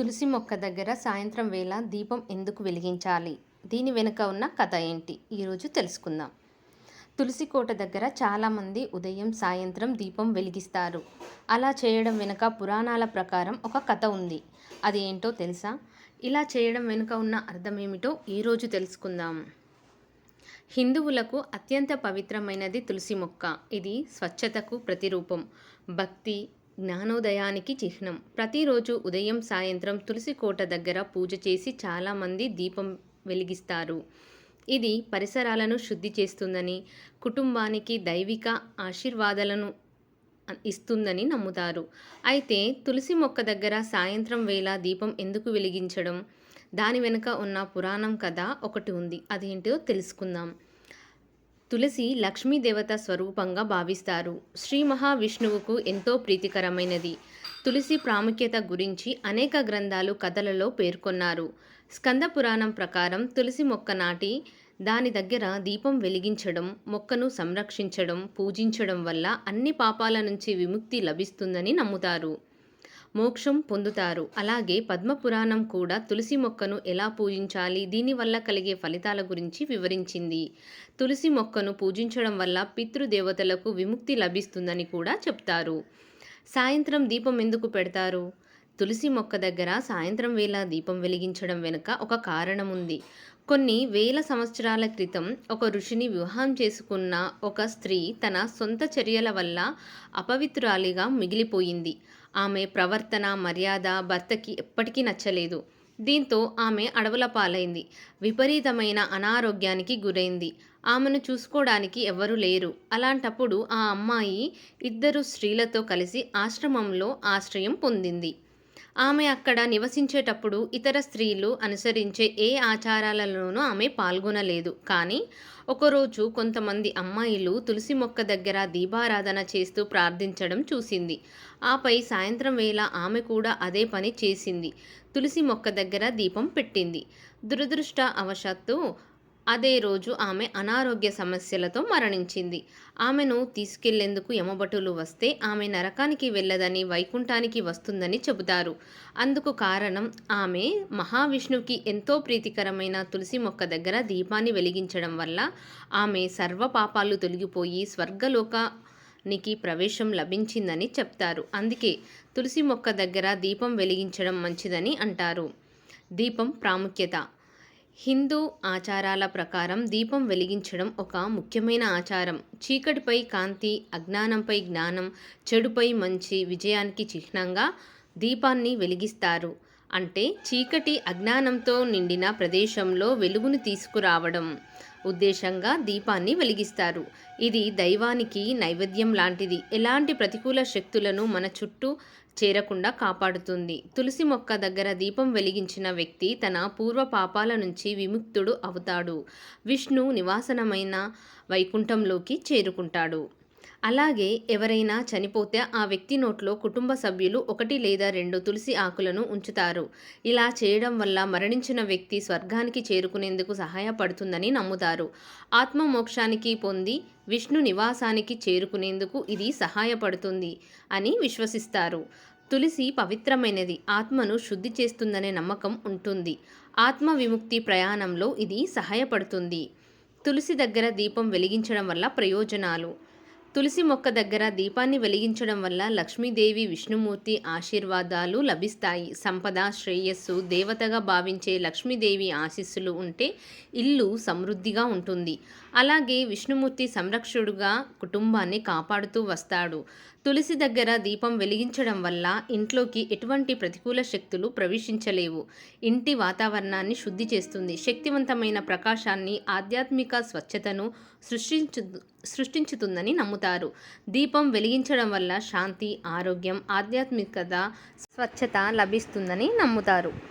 తులసి మొక్క దగ్గర సాయంత్రం వేళ దీపం ఎందుకు వెలిగించాలి? దీని వెనుక ఉన్న కథ ఏంటి? ఈరోజు తెలుసుకుందాం. తులసి కోట దగ్గర చాలామంది ఉదయం సాయంత్రం దీపం వెలిగిస్తారు. అలా చేయడం వెనుక పురాణాల ప్రకారం ఒక కథ ఉంది. అది ఏంటో తెలుసా? ఇలా చేయడం వెనుక ఉన్న అర్థం ఏమిటో ఈరోజు తెలుసుకుందాం. హిందువులకు అత్యంత పవిత్రమైనది తులసి మొక్క. ఇది స్వచ్ఛతకు ప్రతిరూపం. భక్తి జ్ఞానోదయానికి చిహ్నం. ప్రతిరోజు ఉదయం సాయంత్రం తులసి కోట దగ్గర పూజ చేసి చాలామంది దీపం వెలిగిస్తారు. ఇది పరిసరాలను శుద్ధి చేస్తుందని కుటుంబానికి దైవిక ఆశీర్వాదాలను ఇస్తుందని నమ్ముతారు. అయితే తులసి మొక్క దగ్గర సాయంత్రం వేళ దీపం ఎందుకు వెలిగించడం? దాని వెనుక ఉన్న పురాణం కథ ఒకటి ఉంది. అదేంటో తెలుసుకుందాం. తులసి లక్ష్మీదేవత స్వరూపంగా భావిస్తారు. శ్రీ మహావిష్ణువుకు ఎంతో ప్రీతికరమైనది. తులసి ప్రాముఖ్యత గురించి అనేక గ్రంథాలు కథలలో పేర్కొన్నారు. స్కంద పురాణం ప్రకారం తులసి మొక్క నాటి దాని దగ్గర దీపం వెలిగించడం మొక్కను సంరక్షించడం పూజించడం వల్ల అన్ని పాపాల నుంచి విముక్తి లభిస్తుందని నమ్ముతారు. మోక్షం పొందుతారు. అలాగే పద్మపురాణం కూడా తులసి మొక్కను ఎలా పూజించాలి? దీనివల్ల కలిగే ఫలితాల గురించి వివరించింది. తులసి మొక్కను పూజించడం వల్ల పితృదేవతలకు విముక్తి లభిస్తుందని కూడా చెప్తారు. సాయంత్రం దీపం ఎందుకు పెడతారు? తులసి మొక్క దగ్గర సాయంత్రం వేళ దీపం వెలిగించడం వెనుక ఒక కారణం ఉంది కొన్ని వేల సంవత్సరాల క్రితం ఒక ఋషిని వివాహం చేసుకున్న ఒక స్త్రీ తన సొంత చర్యల వల్ల అపవిత్రాలిగా మిగిలిపోయింది. ఆమె ప్రవర్తన మర్యాద భర్తకి ఎప్పటికీ నచ్చలేదు. దీంతో ఆమె అడవుల పాలైంది. విపరీతమైన అనారోగ్యానికి గురైంది. ఆమెను చూసుకోవడానికి ఎవరు లేరు. అలాంటప్పుడు ఆ అమ్మాయి ఇద్దరు స్త్రీలతో కలిసి ఆశ్రమంలో ఆశ్రయం పొందింది. ఆమె అక్కడ నివసించేటప్పుడు ఇతర స్త్రీలు అనుసరించే ఏ ఆచారాలలోనూ ఆమె పాల్గొనలేదు. కానీ ఒకరోజు కొంతమంది అమ్మాయిలు తులసి మొక్క దగ్గర దీపారాధన చేస్తూ ప్రార్థించడం చూసింది. ఆపై సాయంత్రం వేళ ఆమె కూడా అదే పని చేసింది. తులసి మొక్క దగ్గర దీపం పెట్టింది. దురదృష్ట అవశత్తు అదే రోజు ఆమె అనారోగ్య సమస్యలతో మరణించింది. ఆమెను తీసుకెళ్ళేందుకు యమభటులు వస్తే ఆమె నరకానికి వెళ్ళదని వైకుంఠానికి వస్తుందని చెబుతారు. అందుకు కారణం ఆమె మహావిష్ణువుకి ఎంతో ప్రీతికరమైన తులసి మొక్క దగ్గర దీపాన్ని వెలిగించడం వల్ల ఆమె సర్వ పాపాలు తొలగిపోయి స్వర్గలోకానికి ప్రవేశం లభించిందని చెప్తారు. అందుకే తులసి మొక్క దగ్గర దీపం వెలిగించడం మంచిదని అంటారు. దీపం ప్రాముఖ్యత. హిందూ ఆచారాల ప్రకారం దీపం వెలిగించడం ఒక ముఖ్యమైన ఆచారం. చీకటిపై కాంతి అజ్ఞానంపై జ్ఞానం చెడుపై మంచి విజయానికి చిహ్నంగా దీపాన్ని వెలిగిస్తారు. అంటే చీకటి అజ్ఞానంతో నిండిన ప్రదేశంలో వెలుగును తీసుకురావడం ఉద్దేశంగా దీపాన్ని వెలిగిస్తారు. ఇది దైవానికి నైవేద్యం లాంటిది. ఎలాంటి ప్రతికూల శక్తులను మన చుట్టూ చేరకుండా కాపాడుతుంది. తులసి మొక్క దగ్గర దీపం వెలిగించిన వ్యక్తి తన పూర్వ పాపాల నుంచి విముక్తుడు అవుతాడు. విష్ణు నివాసనమైన వైకుంఠంలోకి చేరుకుంటాడు. అలాగే ఎవరైనా చనిపోతే ఆ వ్యక్తి నోట్లో కుటుంబ సభ్యులు ఒకటి లేదా రెండు తులసి ఆకులను ఉంచుతారు. ఇలా చేయడం వల్ల మరణించిన వ్యక్తి స్వర్గానికి చేరుకునేందుకు సహాయపడుతుందని నమ్ముతారు. ఆత్మమోక్షానికి పొంది విష్ణు నివాసానికి చేరుకునేందుకు ఇది సహాయపడుతుంది అని విశ్వసిస్తారు. తులసి పవిత్రమైనది ఆత్మను శుద్ధి చేస్తుందనే నమ్మకం ఉంటుంది. ఆత్మ విముక్తి ప్రయాణంలో ఇది సహాయపడుతుంది. తులసి దగ్గర దీపం వెలిగించడం వల్ల ప్రయోజనాలు. తులసి మొక్క దగ్గర దీపాన్ని వెలిగించడం వల్ల లక్ష్మీదేవి విష్ణుమూర్తి ఆశీర్వాదాలు లభిస్తాయి. సంపద శ్రేయస్సు దేవతగా భావించే లక్ష్మీదేవి ఆశీస్సులు ఉంటే ఇల్లు సమృద్ధిగా ఉంటుంది. అలాగే విష్ణుమూర్తి సంరక్షుడుగా కుటుంబాన్ని కాపాడుతూ వస్తాడు. తులసి దగ్గర దీపం వెలిగించడం వల్ల ఇంట్లోకి ఎటువంటి ప్రతికూల శక్తులు ప్రవేశించలేవు. ఇంటి వాతావరణాన్ని శుద్ధి చేస్తుంది. శక్తివంతమైన ప్రకాశాన్ని ఆధ్యాత్మిక స్వచ్ఛతను సృష్టించు సృష్టించుతుందని నమ్ముతారు. దీపం వెలిగించడం వల్ల శాంతి ఆరోగ్యం ఆధ్యాత్మికత స్వచ్ఛత లభిస్తుందని నమ్ముతారు.